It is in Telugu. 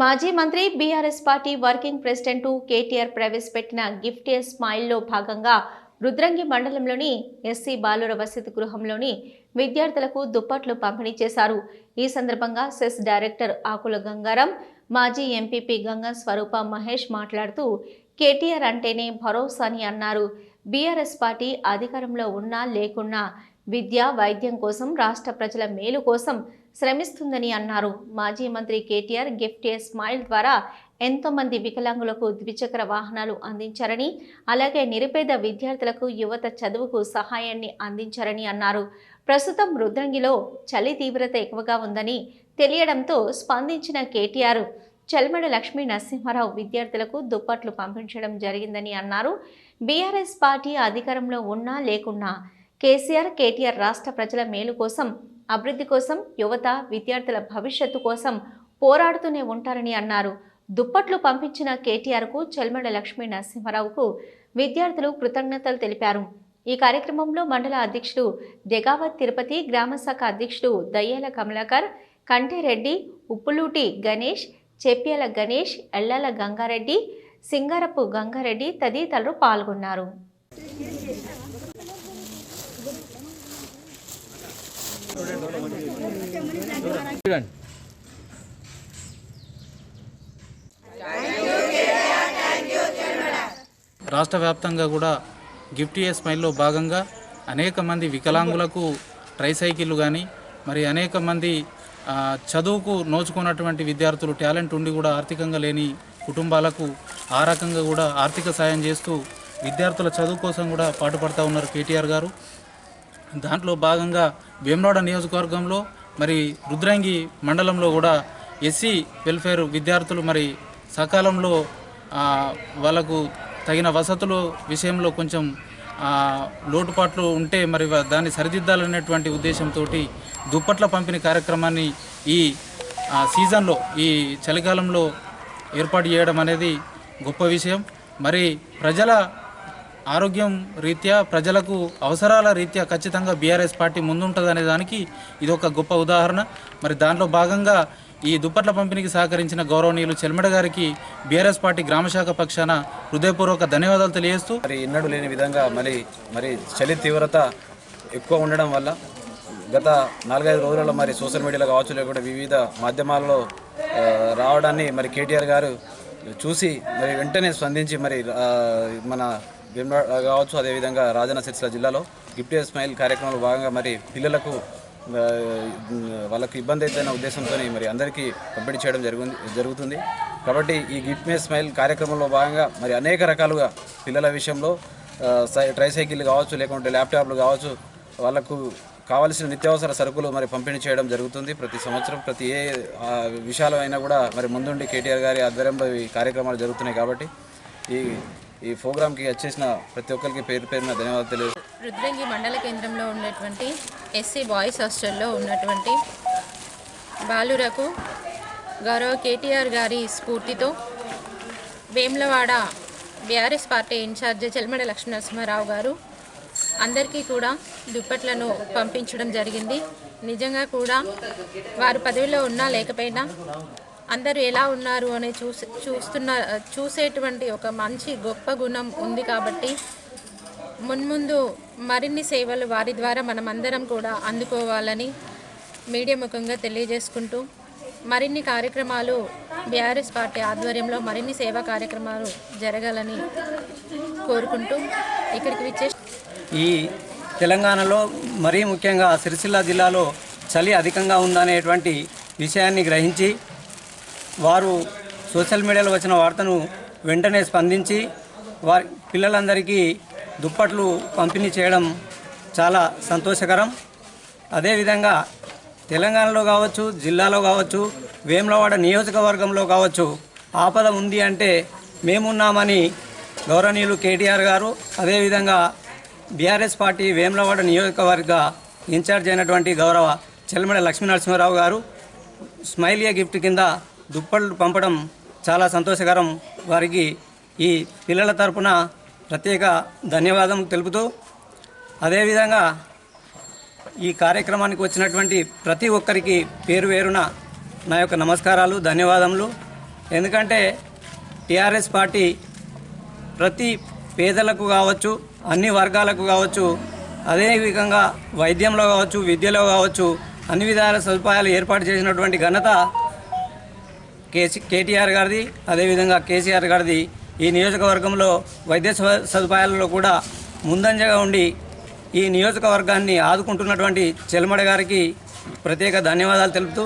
మాజీ మంత్రి BRS party working president KTR ప్రవేశపెట్టిన గిఫ్ట్ ఏ స్మైల్లో భాగంగా రుద్రంగి మండలంలోని ఎస్సీ బాలుర వసతి గృహంలోని విద్యార్థులకు దుప్పట్లు పంపిణీ చేశారు. ఈ సందర్భంగా సెస్ డైరెక్టర్ ఆకుల గంగారం మాజీ ఎంపీపీ గంగా స్వరూప మహేష్ మాట్లాడుతూ కేటీఆర్ అంటేనే భరోసా అని అన్నారు. బీఆర్ఎస్ పార్టీ అధికారంలో ఉన్నా లేకున్నా విద్య వైద్యం కోసం రాష్ట్ర ప్రజల మేలు కోసం శ్రమిస్తుందని అన్నారు. మాజీ మంత్రి కేటీఆర్ గిఫ్ట్ ఏ స్మైల్ ద్వారా ఎంతో మంది వికలాంగులకు ద్విచక్ర వాహనాలు అందించారని అలాగే నిరుపేద విద్యార్థులకు యువత చదువుకు సహాయాన్ని అందించారని అన్నారు. ప్రస్తుతం రుద్రంగిలో చలి తీవ్రత ఎక్కువగా ఉందని తెలియడంతో స్పందించిన కేటీఆర్ చల్మడ లక్ష్మీ నరసింహారావు విద్యార్థులకు దుప్పట్లు పంపించడం జరిగిందని అన్నారు. బీఆర్ఎస్ పార్టీ అధికారంలో ఉన్నా లేకున్నా కేసీఆర్ కేటీఆర్ రాష్ట్ర ప్రజల మేలు కోసం అభివృద్ధి కోసం యువత విద్యార్థుల భవిష్యత్తు కోసం పోరాడుతూనే ఉంటారని అన్నారు. దుప్పట్లు పంపించిన కేటీఆర్కు చెల్మడ లక్ష్మీ నరసింహారావుకు విద్యార్థులు కృతజ్ఞతలు తెలిపారు. ఈ కార్యక్రమంలో మండల అధ్యక్షుడు దెగావత్ తిరుపతి గ్రామశాఖ అధ్యక్షుడు దయ్యాల కమలాకర్ కంటిరెడ్డి ఉప్పులూటి గణేష్ చెప్యాల గణేష్ ఎల్లాల గంగారెడ్డి సింగారపు గంగారెడ్డి తదితరులు పాల్గొన్నారు. చూడండి. రాష్ట్ర వ్యాప్తంగా కూడా గిఫ్ట్ ఏ స్మైల్లో భాగంగా అనేక మంది వికలాంగులకు ట్రైసైకిళ్ళు కానీ మరి అనేక మంది చదువుకు నోచుకున్నటువంటి విద్యార్థులు టాలెంట్ ఉండి కూడా ఆర్థికంగా లేని కుటుంబాలకు ఆ రకంగా కూడా ఆర్థిక సాయం చేస్తూ విద్యార్థుల చదువు కోసం కూడా పాటుపడతా ఉన్నారు కేటీఆర్ గారు. దాంట్లో భాగంగా వేమనాడ నియోజకవర్గంలో మరి రుద్రంగి మండలంలో కూడా ఎస్సీ వెల్ఫేర్ విద్యార్థులు మరి సకాలంలో వాళ్ళకు తగిన వసతులు విషయంలో కొంచెం లోటుపాట్లు ఉంటే మరి దాన్ని సరిదిద్దాలనేటువంటి ఉద్దేశంతో దుప్పట్ల పంపిణీ కార్యక్రమాన్ని ఈ సీజన్లో ఈ చలికాలంలో ఏర్పాటు చేయడం అనేది గొప్ప విషయం. మరి ప్రజల ఆరోగ్యం రీత్యా ప్రజలకు అవసరాల రీత్యా ఖచ్చితంగా బీఆర్ఎస్ పార్టీ ముందుంటుందనే దానికి ఇది ఒక గొప్ప ఉదాహరణ. మరి దాంట్లో భాగంగా ఈ దుప్పట్ల పంపిణీకి సహకరించిన గౌరవనీయులు చెల్మడ గారికి బీఆర్ఎస్ పార్టీ గ్రామశాఖ పక్షాన హృదయపూర్వక ధన్యవాదాలు తెలియజేస్తూ మరి ఎన్నడూ లేని విధంగా మరి మరి చలి తీవ్రత ఎక్కువ ఉండడం వల్ల గత నాలుగైదు రోజులలో మరి సోషల్ మీడియాలో కావచ్చు లేకుంటే వివిధ మాధ్యమాలలో రావడాన్ని మరి కేటీఆర్ గారు చూసి మరి వెంటనే స్పందించి మరి మన భీమనాడ్ కావచ్చు అదేవిధంగా రాజన్న సిరిసిల జిల్లాలో గిఫ్ట్ ఏ స్మైల్ కార్యక్రమంలో భాగంగా మరి పిల్లలకు వాళ్ళకు ఇబ్బంది అవుతున్న ఉద్దేశంతో మరి అందరికీ పంపిణీ చేయడం జరుగుతుంది జరుగుతుంది. కాబట్టి ఈ గిఫ్ట్ మే స్మైల్ కార్యక్రమంలో భాగంగా మరి అనేక రకాలుగా పిల్లల విషయంలో ఆ, సై- ట్రైసైకిల్ కావచ్చు లేకుంటే ల్యాప్టాప్లు కావచ్చు వాళ్ళకు కావలసిన నిత్యావసర సరుకులు మరి పంపిణీ చేయడం జరుగుతుంది. ప్రతి సంవత్సరం ప్రతి ఏ ఆ, విషయాలు అయినా కూడా మరి ముందుండి కేటీఆర్ గారి ఆధ్వర్యంలో ఈ కార్యక్రమాలు జరుగుతున్నాయి కాబట్టి ఈ ఈ ప్రోగ్రామ్కి వచ్చేసిన ప్రతి ఒక్కరికి పేరు పేరున ధన్యవాదాలు తెలియదు రుద్రంగి మండల కేంద్రంలో ఉన్నటువంటి ఎస్సీ బాయ్స్ హాస్టల్లో ఉన్నటువంటి బాలురకు గౌరవ కేటీఆర్ గారి స్ఫూర్తితో Vemulawada BRS party incharge Chelmeda Lakshmi Narasimha Rao గారు అందరికీ కూడా దుప్పట్లను పంపించడం జరిగింది. నిజంగా కూడా వారు పదవిలో ఉన్నా లేకపోయినా అందరూ ఎలా ఉన్నారు అని చూసి చూస్తున్న చూసేటువంటి ఒక మంచి గొప్ప గుణం ఉంది కాబట్టి మున్ముందు మరిన్ని సేవలు వారి ద్వారా మనం అందరం కూడా అందుకోవాలని మీడియా ముఖంగా తెలియజేసుకుంటూ మరిన్ని కార్యక్రమాలు బీఆర్ఎస్ పార్టీ ఆధ్వర్యంలో మరిన్ని సేవా కార్యక్రమాలు జరగాలని కోరుకుంటూ ఇక్కడికి విచ్చే ఈ తెలంగాణలో మరీ ముఖ్యంగా సిరిసిల్ల జిల్లాలో చలి అధికంగా ఉందనేటువంటి విషయాన్ని గ్రహించి వారు సోషల్ మీడియాలో వచ్చిన వార్తను వెంటనే స్పందించి వారి పిల్లలందరికీ దుప్పట్లు పంపిణీ చేయడం చాలా సంతోషకరం. అదేవిధంగా తెలంగాణలో కావచ్చు జిల్లాలో కావచ్చు వేములవాడ నియోజకవర్గంలో కావచ్చు ఆపద ఉంది అంటే మేమున్నామని గౌరవనీయులు కేటీఆర్ గారు అదేవిధంగా బీఆర్ఎస్ పార్టీ వేములవాడ నియోజకవర్గ ఇన్ఛార్జ్ అయినటువంటి గౌరవ చెల్లమడ లక్ష్మీనరసింహారావు గారు స్మైలియా గిఫ్ట్ కింద దుప్పట్లు పంపడం చాలా సంతోషకరం. వారికి ఈ పిల్లల తరపున ప్రత్యేక ధన్యవాదం తెలుపుతూ అదేవిధంగా ఈ కార్యక్రమానికి వచ్చినటువంటి ప్రతి ఒక్కరికి పేరు వేరున నా యొక్క నమస్కారాలు ధన్యవాదములు. ఎందుకంటే టీఆర్ఎస్ పార్టీ ప్రతి పేదలకు కావచ్చు అన్ని వర్గాలకు కావచ్చు అదేవిధంగా వైద్యంలో కావచ్చు విద్యలో కావచ్చు అన్ని విధాల సదుపాయాలు ఏర్పాటు చేసినటువంటి ఘనత కేసీ కేటీఆర్ గారిది అదేవిధంగా కేసీఆర్ గారిది ఈ నియోజకవర్గంలో వైద్య స- సదుపాయాలలో కూడా ముందంజగా ఉండి ఈ నియోజకవర్గాన్ని ఆదుకుంటున్నటువంటి చెల్మడ గారికి ప్రత్యేక ధన్యవాదాలు తెలుపుతూ